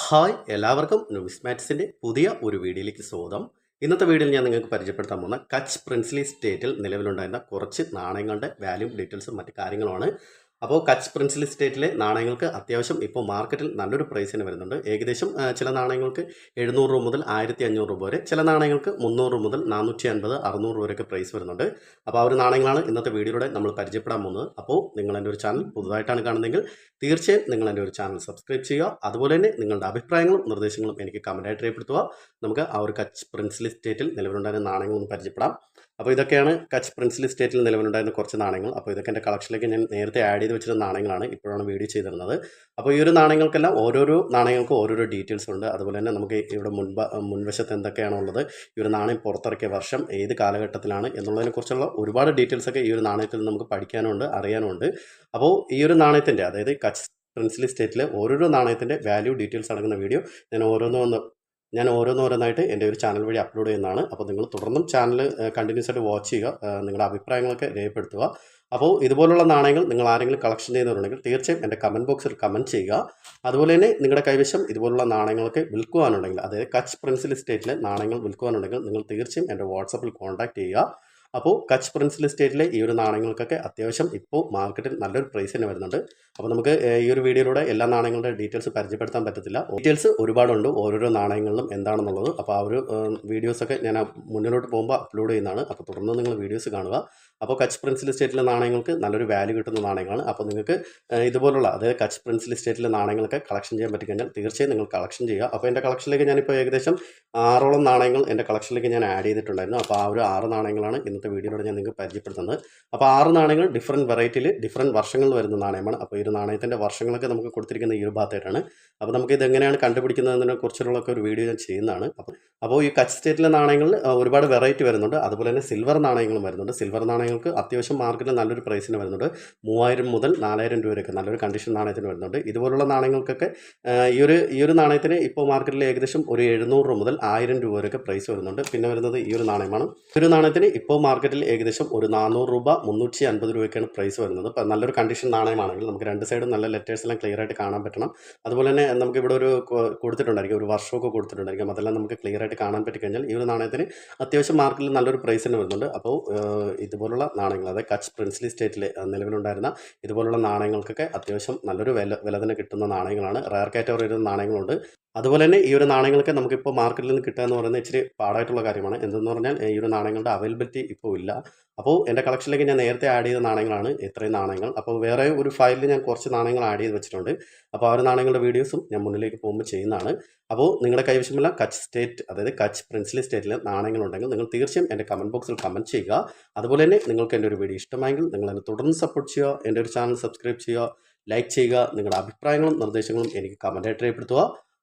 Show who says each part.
Speaker 1: Hi എല്ലാവർക്കും ന്യൂസ്മാറ്റ്സിന്റെ പുതിയ ഒരു വീഡിയോയിലേക്ക് സ്വാഗതം. ഇന്നത്തെ വീഡിയോയിൽ ഞാൻ നിങ്ങൾക്ക് പരിചയപ്പെടുത്താൻ പോകുന്ന കച്ച് പ്രിൻസ്ലി സ്റ്റേറ്റിൽ നിലവിലുണ്ടായിരുന്ന കുറച്ച് നാണയങ്ങളുടെ വാല്യൂ ഡീറ്റെയിൽസും മറ്റു കാര്യങ്ങളുമാണ്. അപ്പോൾ കച്ച് പ്രിൻസിൽ സ്റ്റേറ്റിലെ നാണയങ്ങൾക്ക് അത്യാവശ്യം ഇപ്പോൾ മാർക്കറ്റിൽ നല്ലൊരു പ്രൈസിന് വരുന്നുണ്ട്. ഏകദേശം ചില നാണയങ്ങൾക്ക് എഴുന്നൂറ് രൂപ മുതൽ ആയിരത്തി അഞ്ഞൂറ് രൂപ വരെ ചില നാണയങ്ങൾക്ക് മുന്നൂറ് മുതൽ നാനൂറ്റി അൻപത് അറുന്നൂറ് രൂപ വരെയൊക്കെ പ്രൈസ് വരുന്നുണ്ട്. അപ്പോൾ ആ ഒരു നാണയങ്ങളാണ് ഇന്നത്തെ വീഡിയോയിലൂടെ നമ്മൾ പരിചയപ്പെടാൻ പോകുന്നത്. അപ്പോൾ നിങ്ങൾ എന്റെ ഒരു ചാനൽ പുതുതായിട്ടാണ് കാണുന്നതെങ്കിൽ തീർച്ചയായും നിങ്ങൾ എന്റെ ഒരു ചാനൽ സബ്സ്ക്രൈബ് ചെയ്യുക. അതുപോലെ തന്നെ നിങ്ങളുടെ അഭിപ്രായങ്ങളും നിർദ്ദേശങ്ങളും എനിക്ക് കമന്റായിട്ട് രേഖപ്പെടുത്തുക. നമുക്ക് ആ ഒരു കച്ച് പ്രിൻസിൽ സ്റ്റേറ്റിൽ നിലവിലുണ്ടായിരുന്ന നാണയങ്ങളൊന്ന് പരിചയപ്പെടാം. അപ്പോൾ ഇതൊക്കെയാണ് കച്ച് പ്രിൻസിൽ സ്റ്റേറ്റിൽ നിലവിലുണ്ടായിരുന്ന കുറച്ച് നാണയങ്ങൾ. അപ്പോൾ ഇതൊക്കെ എന്റെ കളക്ഷനിലേക്ക് ഞാൻ നേരത്തെ ആഡ് ചെയ്ത് വെച്ചിരുന്ന നാണയങ്ങളാണ് ഇപ്പോഴാണ് വീഡിയോ ചെയ്തിരുന്നത്. അപ്പോൾ ഈ ഒരു നാണയങ്ങൾക്കെല്ലാം ഓരോരോ നാണയങ്ങൾക്കും ഓരോരോ ഡീറ്റെയിൽസ് ഉണ്ട്. അതുപോലെ തന്നെ നമുക്ക് ഇവിടെ മുൻപ മുൻവശത്ത് എന്തൊക്കെയാണ് ഉള്ളത് ഈ ഒരു നാണയം പുറത്തിറക്കിയ വർഷം ഏത് കാലഘട്ടത്തിലാണ് എന്നുള്ളതിനെക്കുറിച്ചുള്ള ഒരുപാട് ഡീറ്റെയിൽസ് ഒക്കെ ഈ ഒരു നാണയത്തിൽ നമുക്ക് പഠിക്കാനുണ്ട് അറിയാനുണ്ട്. അപ്പോൾ ഈ ഒരു നാണയത്തിന്റെ അതായത് കച്ച് പ്രിൻസ്ലി സ്റ്റേറ്റിലെ ഓരോരോ നാണയത്തിന്റെ വാല്യൂ ഡീറ്റെയിൽസ് അടങ്ങുന്ന വീഡിയോ ഞാൻ ഓരോന്നോന്ന് ഞാൻ ഓരോന്നോരോന്നായിട്ട് എന്റെ ഒരു ചാനൽ വഴി അപ്ലോഡ് ചെയ്യുന്നതാണ്. അപ്പോൾ നിങ്ങൾ തുടർന്നും ചാനൽ കണ്ടിന്യൂസ് ആയിട്ട് വാച്ച് ചെയ്യുക നിങ്ങളുടെ അഭിപ്രായങ്ങളൊക്കെ രേഖപ്പെടുത്തുക. അപ്പോൾ ഇതുപോലുള്ള നാണയങ്ങൾ നിങ്ങൾ ആരെങ്കിലും കളക്ഷൻ ചെയ്യുന്നവരുണ്ടെങ്കിൽ തീർച്ചയായും എന്റെ കമന്റ് ബോക്സിൽ കമന്റ് ചെയ്യുക. അതുപോലെ തന്നെ നിങ്ങളുടെ കൈവശം ഇതുപോലുള്ള നാണയങ്ങളൊക്കെ വിൽക്കുവാനുണ്ടെങ്കിൽ അതായത് കച്ച് പ്രിൻസിൽ സ്റ്റേറ്റിലെ നാണയങ്ങൾ വിൽക്കുവാനുണ്ടെങ്കിൽ നിങ്ങൾ തീർച്ചയായും എന്റെ വാട്സപ്പിൽ കോൺടാക്ട് ചെയ്യുക. അപ്പോൾ കച്ച് പ്രിൻസിൽ സ്റ്റേറ്റിലെ ഈ ഒരു നാണയങ്ങൾക്കൊക്കെ അത്യാവശ്യം ഇപ്പോൾ മാർക്കറ്റിൽ നല്ലൊരു പ്രൈസ് തന്നെ വരുന്നുണ്ട്. അപ്പോൾ നമുക്ക് ഈ ഒരു വീഡിയോയിലൂടെ എല്ലാ നാണയങ്ങളുടെ ഡീറ്റെയിൽസ് പരിചയപ്പെടുത്താൻ പറ്റത്തില്ല. ഡീറ്റെയിൽസ് ഒരുപാടുണ്ട്. ഓരോരോ നാണയങ്ങളിലും എന്താണെന്നുള്ളത്. അപ്പോൾ ആ ഒരു വീഡിയോസൊക്കെ ഞാൻ മുന്നിലോട്ട് പോകുമ്പോൾ അപ്ലോഡ് ചെയ്യുന്നതാണ്. അപ്പോൾ തുടർന്ന് നിങ്ങൾ വീഡിയോസ് കാണുക. അപ്പോൾ കച്ച് പ്രിൻസിൽ സ്റ്റേറ്റിലെ നാണയങ്ങൾക്ക് നല്ലൊരു വാല്യൂ കിട്ടുന്ന നാണയങ്ങളാണ്. അപ്പോൾ നിങ്ങൾക്ക് ഇതുപോലുള്ള അതായത് കച്ച് പ്രിൻസിൽ സ്റ്റേറ്റിലെ നാണയങ്ങളൊക്കെ കളക്ഷൻ ചെയ്യാൻ പറ്റിക്കഴിഞ്ഞാൽ തീർച്ചയായും നിങ്ങൾ കളക്ഷൻ ചെയ്യുക. അപ്പോൾ എന്റെ കളക്ഷനിലേക്ക് ഞാനിപ്പോൾ ഏകദേശം ആറോളം നാണയങ്ങൾ എന്റെ കളക്ഷനിലേക്ക് ഞാൻ ആഡ് ചെയ്തിട്ടുണ്ടായിരുന്നു. അപ്പോൾ ആ ഒരു ആറ് നാണയങ്ങളാണ് ഇന്നത്തെ വീഡിയോയിലൂടെ ഞാൻ നിങ്ങൾക്ക് പരിചയപ്പെടുത്തുന്നത്. അപ്പോൾ ആറ് നാണയങ്ങൾ ഡിഫറന്റ് വെറൈറ്റിയിൽ ഡിഫറന്റ് വർഷങ്ങളിൽ വരുന്ന നാണയമാണ്. അപ്പോൾ ഈ ഒരു നാണയത്തിന്റെ വർഷങ്ങളൊക്കെ നമുക്ക് കൊടുത്തിരിക്കുന്ന ഈ ഒരു ഭാഗത്തായിട്ടാണ്. അപ്പോൾ നമുക്ക് ഇത് എങ്ങനെയാണ് കണ്ടുപിടിക്കുന്നതിനെ കുറിച്ചുള്ളൊക്കെ ഒരു വീഡിയോ ഞാൻ ചെയ്യുന്നതാണ്. അപ്പോൾ അപ്പോൾ ഈ കച്ച് സ്റ്റേറ്റിലെ നാണയങ്ങളിൽ ഒരുപാട് വെറൈറ്റി വരുന്നുണ്ട്. അതുപോലെ തന്നെ സിൽവർ നാണയങ്ങളും വരുന്നുണ്ട്. സിൽവർ നാണയങ്ങൾക്ക് അത്യാവശ്യം മാർക്കറ്റിൽ നല്ലൊരു പ്രൈസിന് വരുന്നുണ്ട്. മൂവായിരം മുതൽ നാലായിരം രൂപ നല്ലൊരു കണ്ടീഷൻ നാണയത്തിന് വരുന്നുണ്ട്. ഇതുപോലുള്ള നാണയങ്ങൾക്കൊക്കെ ഈ ഒരു ഈ ഒരു നാണയത്തിന് ഇപ്പോൾ മാർക്കറ്റിൽ ഏകദേശം ഒരു എഴുന്നൂറ് രൂപ മുതൽ ആയിരം രൂപ വരെയൊക്കെ പ്രൈസ് വരുന്നുണ്ട്. പിന്നെ വരുന്നത് ഈ ഒരു നാണയമാണ്. ഒരു നാണയത്തിന് ഇപ്പോൾ മാർക്കറ്റിൽ ഏകദേശം ഒരു നാനൂറ് രൂപ മുന്നൂറ്റി അൻപത് രൂപയ്ക്കാണ് പ്രൈസ് വരുന്നത്. അപ്പോൾ നല്ലൊരു കണ്ടീഷൻ നാണയമാണെങ്കിൽ നമുക്ക് രണ്ട് സൈഡും നല്ല ലെറ്റേഴ്സ് എല്ലാം ക്ലിയർ ആയിട്ട് കാണാൻ പറ്റണം. അതുപോലെ തന്നെ നമുക്ക് ഇവിടെ ഒരു കൊടുത്തിട്ടുണ്ടായിരിക്കും ഒരു വർഷമൊക്കെ കൊടുത്തിട്ടുണ്ടായിരിക്കും. അതെല്ലാം നമുക്ക് ക്ലിയർ ആയിട്ട് കാണാൻ പറ്റിക്കഴിഞ്ഞാൽ ഈ ഒരു നാണയത്തിന് അത്യാവശ്യം മാർക്കറ്റിൽ നല്ലൊരു പ്രൈസ് തന്നെ വരുന്നുണ്ട്. അപ്പോൾ ഇതുപോലുള്ള നാണയങ്ങൾ അതായത് കച്ച് പ്രിൻസ്ലി സ്റ്റേറ്റിൽ നിലവിലുണ്ടായിരുന്ന ഇതുപോലുള്ള നാണയങ്ങൾക്കൊക്കെ അത്യാവശ്യം നല്ലൊരു വില വില തന്നെ കിട്ടുന്ന നാണയങ്ങളാണ്. റയർ കാറ്റഗറി വരുന്ന നാണയങ്ങളുണ്ട്. അതുപോലെ തന്നെ ഈ ഒരു നാണയങ്ങളൊക്കെ നമുക്കിപ്പോൾ മാർക്കറ്റിൽ നിന്ന് കിട്ടുക എന്ന് പറയുന്നത് ഇച്ചിരി പാടായിട്ടുള്ള കാര്യമാണ്. എന്തെന്ന് പറഞ്ഞാൽ ഈ ഒരു നാണയങ്ങളുടെ അവൈലബിലിറ്റി ഇപ്പോൾ ഇല്ല. അപ്പോൾ എന്റെ കളക്ഷനിലേക്ക് ഞാൻ നേരത്തെ ആഡ് ചെയ്ത നാണയങ്ങളാണ് ഇത്രയും നാണയങ്ങൾ. അപ്പോൾ വേറെ ഒരു ഫയലിൽ ഞാൻ കുറച്ച് നാണയങ്ങൾ ആഡ് ചെയ്ത് വെച്ചിട്ടുണ്ട്. അപ്പോൾ ആ ഒരു നാണയങ്ങളുടെ വീഡിയോസും ഞാൻ മുന്നിലേക്ക് പോകുമ്പോൾ ചെയ്യുന്നതാണ്. അപ്പോൾ നിങ്ങളുടെ കൈവശമുള്ള കച്ച് സ്റ്റേറ്റ് അതായത് കച്ച് പ്രിൻസിലി സ്റ്റേറ്റിലെ നാണയങ്ങളുണ്ടെങ്കിൽ നിങ്ങൾ തീർച്ചയായും എന്റെ കമന്റ് ബോക്സിൽ കമന്റ് ചെയ്യുക. അതുപോലെ തന്നെ നിങ്ങൾക്ക് എന്റെ ഒരു വീഡിയോ ഇഷ്ടമായെങ്കിൽ നിങ്ങൾ എന്നെ തുടർന്ന് സപ്പോർട്ട് ചെയ്യുക. എന്റെ ഒരു ചാനൽ സബ്സ്ക്രൈബ് ചെയ്യുക. ലൈക്ക് ചെയ്യുക. നിങ്ങളുടെ അഭിപ്രായങ്ങളും നിർദ്ദേശങ്ങളും എനിക്ക് കമന്റായിട്ട് രേഖപ്പെടുത്തുക.